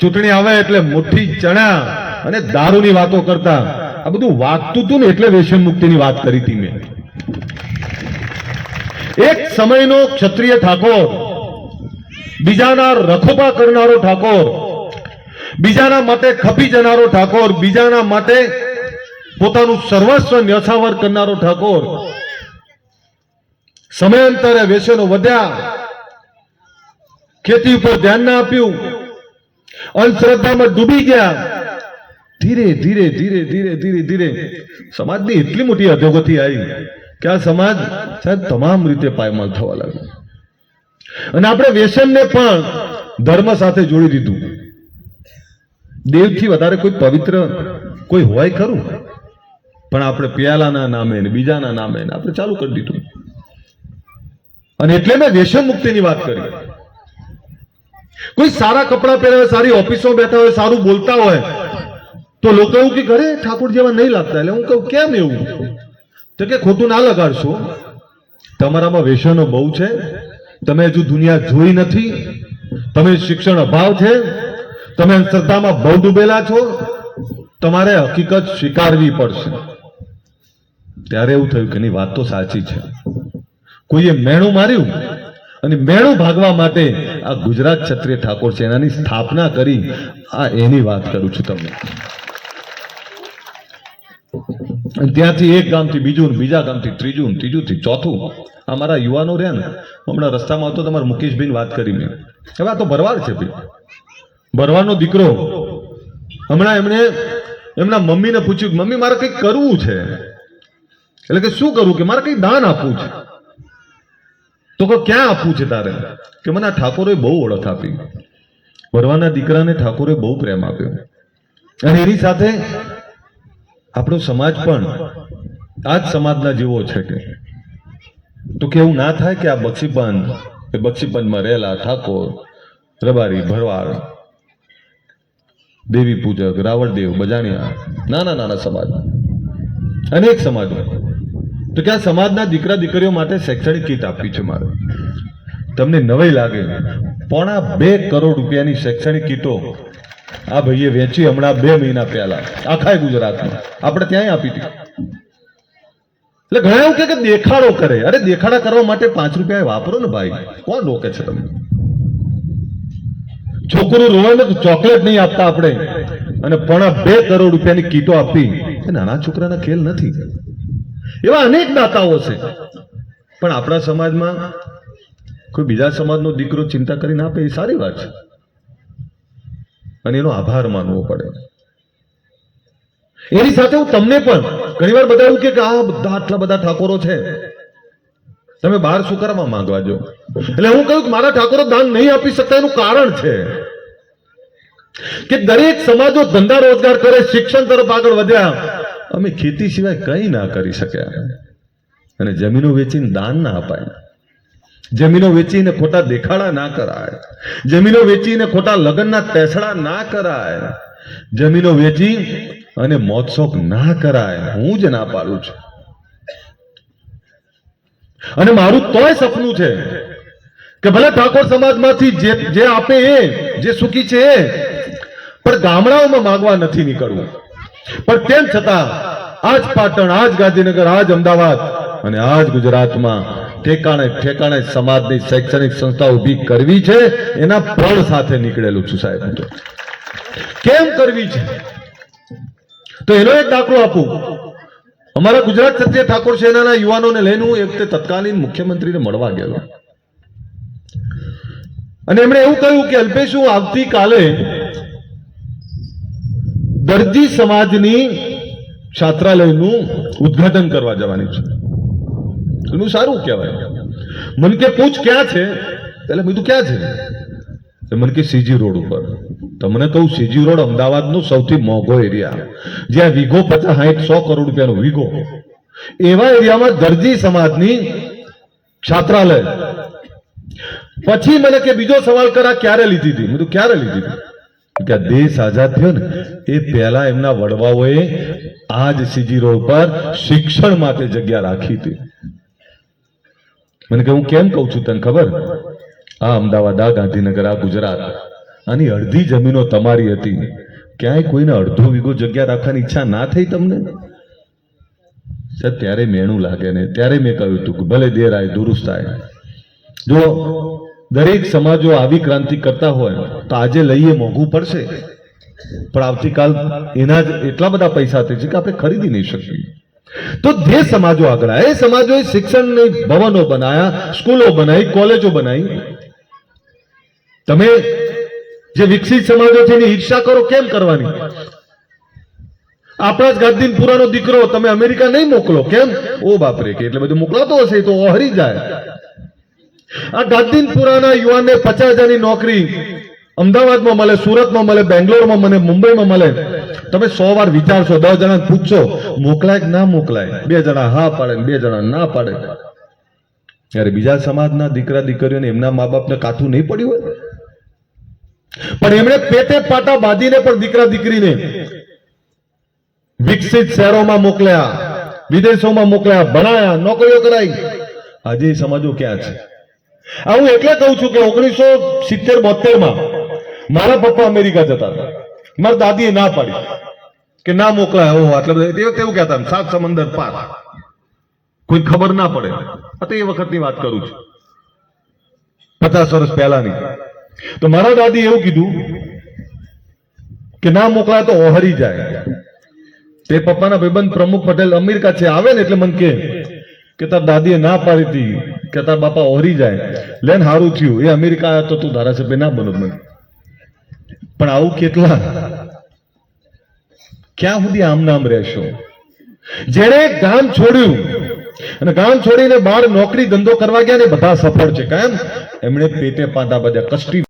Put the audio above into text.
ચૂંટણી આવે એટલે મુઠ્ઠી ચણા અને દારૂની વાતો કરતા. આ બધું વાગતું હતું ને એટલે વ્યસન મુક્તિની વાત કરી હતી મેં. એક સમયનો ક્ષત્રિય ઠાકોર, બીજાના રખોપા કરનારો ઠાકોર, બીજાના માટે ખપી જનારો ઠાકોર, બીજાના માટે પોતાનું સર્વસ્વ ન્યસાવર કરનારો ઠાકોર. સમયાંતરે વ્યસનો વધ્યા. ખેતી ઉપર ધ્યાન ના આપ્યું. અંધશ્રદ્ધામાં ડૂબી ગયા. ધીરે ધીરે ધીરે ધીરે ધીરે ધીરે સમાજની એટલી મોટી અધોગતિ આવી કે આ સમાજ સાહેબ તમામ રીતે પાયમાલ થવા લાગ્યો. અને આપણે વ્યસનને પણ ધર્મ સાથે જોડી દીધું. દેવથી વધારે કોઈ પવિત્ર કોઈ હોય ખરું? પણ આપણે પિયાલાના નામે ને બીજાના નામે આપણે ચાલુ કરી દીધું. અને એટલે મેં વ્યસન મુક્તિની વાત કરી. કોઈ સારા કપડાં પહેરે સારી ઓફિસો બેઠા હોય, સારું બોલતા હોય, તો લોકો એવું કે ઘરે ઠાકોર જેવા નહીં લાગતા. એટલે હું કહું, કેમ એવું? તો કે ખોટું ના લગાડશો. તમારામાં વ્યસનો બહુ છે. તમે હજુ દુનિયા જોઈ નથી. તમે શિક્ષણ અભાવ છે. તમે શ્રદ્ધામાં બહુ ડૂબેલા છો. તમારે હકીકત સ્વીકારવી પડશે. ત્યારે એવું થયું કે એની વાત તો સાચી છે. કોઈએ મેણું માર્યું? અને મેણું ભાગવા માટે આ ગુજરાત ક્ષત્રિય ઠાકોર સેનાની સ્થાપના કરી આ એની વાત કરું છું તમને. ત્યાંથી એક ગામથી બીજું બીજા ગામથી ત્રીજું ત્રીજુંથી ચોથું આ યુવાનો રહ્યા ને, હમણાં રસ્તામાં હતો તમારા મુકેશભાઈ વાત કરી મેં. હવે આ તો ભરવાડ છે ભાઈ. ભરવાડનો દીકરો. હમણાં એમણે એમના મમ્મીને પૂછ્યું મમ્મી, મારે કંઈક કરવું છે. એટલે કે, શું કરવું? કે મારે કંઈક દાન આપવું છે. તો કે ક્યાં આપવું છે તારે? કે મને આ ઠાકોરે બહુ ઓળખ આપી. ભરવાના દીકરાને ઠાકોરે બહુ પ્રેમ આપ્યો. અને એની સાથે આપણો સમાજ પણ આ જ સમાજના જેવો છે કે. તો કે એવું ના થાય કે આ બક્ષીપંચ એ બક્ષીપંચમાં રહેલા ઠાકોર, રબારી, ભરવાડ, દેવી પૂજક, રાવળદેવ, બજાણિયા, નાના નાના સમાજ અનેક સમાજો તો કે આ સમાજના દીકરા દીકરીઓ માટે શૈક્ષણિક કીટ આપવી છે મારે. તમને નવાઈ લાગે, પોણા બે કરોડ રૂપિયાની શૈક્ષણિક કીટો આ ભાઈએ વેચી હમણાં બે મહિના પહેલા આખા ગુજરાતમાં. આપણે ત્યાંય આપી હતી. એટલે ઘણા એવું કે દેખાડો કરે. અરે દેખાડા કરવા માટે પાંચ રૂપિયા વાપરો ને ભાઈ. કોણ રોકે છે તમને? છોકરું રોવે ને ચોકલેટ નહીં આપતા આપણે. અને પોણા બે કરોડ રૂપિયાની કીટો આપી. એ નાના છોકરાના ખેલ નથી. એવા અનેક દાતાઓ છે. પણ આપણા સમાજમાં કોઈ બીજા સમાજનો દીકરો ચિંતા કરીને આપે એ સારી વાત છે. અને એનો આભાર માનવો પડે. એની સાથે હું તમને પણ ઘણીવાર એવું કે આ બધા આટલા બધા ઠાકોરો છે. તમે બહાર શું કરવા માંગવા જો એટલે હું કહ્યું કે મારા ઠાકોરો દાન નહીં આપી શકતા એનું કારણ છે કે દરેક સમાજો ધંધા રોજગાર કરે, શિક્ષણ તરફ આગળ વધ્યા અમે ખેતી સિવાય કંઈ ના કરી શક્યા. અને જમીનો વેચીને દાન ના અપાય. જમીનો વેચીને ખોટા દેખાડા ના કરાય. જમીનો વેચીને ખોટા લગ્નના તેસડા ના કરાય. જમીનો વેચી અને મોતસોક ના કરાય. હું જ ના પાડું છું. અને મારું તોય સપનું છે કે ભલે ઠાકોર સમાજમાંથી જે જે આપે એ, જે સુખી છે એ, પણ ગામડાઓમાં માંગવા નથી નીકળવું. પણ તેમ છતાં, આજ પાટણ, આજ ગાંધીનગર, આજ અમદાવાદ અને આજ ગુજરાતમાં ઠેકાણે ઠેકાણે સમાજની શૈક્ષણિક સંસ્થા ઊભી કરવી છે, એના ફળ સાથે નીકળેલું છું સાહેબ કેમ કરવી છે? તો એનો એક દાખલો આપું. અમારા ગુજરાત ક્ષત્રિય ઠાકોર સેનાના યુવાનોને લઈને હું એક વખતે તત્કાલીન મુખ્યમંત્રીને મળવા ગયેલો અને એમણે એવું કહ્યું કે, અલ્પેશ, હું આવતીકાલે દરજી સમાજની છાત્રાલયનું ઉદ્ઘાટન કરવા જવાની છે. એનું સારું કહેવાય. મને કે પૂછ ક્યાં છે? એટલે મેં કીધું, ક્યાં છે? મન કે સીજી રોડ ઉપર. તમને કહું સીજી રોડ અમદાવાદનો સૌથી મોંઘો એરિયા. જ્યાં વીઘો પચાસ સાહીઠ સો કરોડ રૂપિયાનો વીઘો. એવા એરિયામાં દરજી સમાજની છાત્રાલય. પછી મને કે બીજો સવાલ કરા, ક્યારે લીધી હતી મેં કીધું, ક્યારે લીધી હતી કે દેશ આઝાદ થયો ને, એ પહેલા એમના વડવાઓએ આ જ સીજી રોડ પર શિક્ષણ માટે જગ્યા રાખી હતી. મને કે હું કેમ કહું છું તને ખબર? આ અમદાવાદ, આ ગાંધીનગર, આ ગુજરાત, આની અડધી જમીનો તમારી હતી. ક્યાંય કોઈને અડધો વીઘો જગ્યા રાખવાની ઈચ્છા ના થઈ તમને? સાહેબ, ત્યારે મેણું લાગે ને, ત્યારે મેં કહ્યું હતું કે ભલે દેર આય દુરુસ્ત આય જો દરેક સમાજો આવી ક્રાંતિ કરતા હોય તો આજે લઈએ મોંઘું પડશે. પણ આવતીકાલ એના જ એટલા બધા પૈસા છે કે આપણે ખરીદી નહીં શકીએ. તો જે સમાજો આગળ એ સમાજોએ શિક્ષણની ભવનો બનાવ્યા સ્કૂલો બનાવી કોલેજો બનાવી તમે જે વિકસિત સમાજો છે એની ઈર્ષા કરો, કેમ કરવાની? આપણા જ ગાંધીનપુરાનો દીકરો, તમે અમેરિકા નહીં મોકલો, કેમ? ઓ બાપરે કે એટલે બધું મોકલાતો હશે તો હરી જાય. આ ગાંધીનપુરાના યુવાનને પચાસ હજારની નોકરી અમદાવાદમાં મળે, સુરતમાં મળે, બેંગ્લોરમાં મળે, મુંબઈમાં મળે. તમે સો વાર વિચારશો, દસ જણા પૂછશો, મોકલાય કે ના મોકલાય? બે જણા હા પાડે બે જણા ના પાડે. ત્યારે બીજા સમાજના દીકરા, દીકરીઓને એમના મા બાપને કાઠું નહીં પડ્યું હોય? પણ એમણે પેટે પાટા બાંધીને પણ દીકરા, દીકરીને વિકસિત શહેરોમાં મોકલ્યા, વિદેશોમાં મોકલ્યા, ભણાયા, નોકરીઓ કરાઈ. આજે સમાજો ક્યાં છે? આ હું એટલે કહું છું કે ઓગણીસો સિત્તેર બોતેરમાં મારા પપ્પા અમેરિકા જતા હતા. મારા દાદીએ ના પાડી કે ના મોકલાય, ઓહો, આટલા બધા. તે કહેતા સાત સમંદર પાર. કોઈ ખબર ના પડે. તો એ વખતની વાત કરું છું. પચાસ વર્ષ પહેલાની. તો મારા દાદી એવું કીધું કે ના મોકલાય તો ઓહરી જાય. તે પપ્પાના ભાઈબંધ પ્રમુખ પટેલ અમેરિકા છે, આવે ને એટલે મને કે તાર દાદીએ ના પાડી હતી. કે બાપા ઓરી જાય. લેન હારું થયું. એ અમેરિકા તો તું ધારાસભ્ય ના બનો મને. પણ આવું કેટલા? ક્યાં સુધી આમ નામ રહેશો? જેણે ગામ છોડ્યું અને ગામ છોડીને બહાર નોકરી ધંધો કરવા ગયા ને બધા સફળ છે. કેમ એમણે પેટે પાંદા બધા કષ્ટી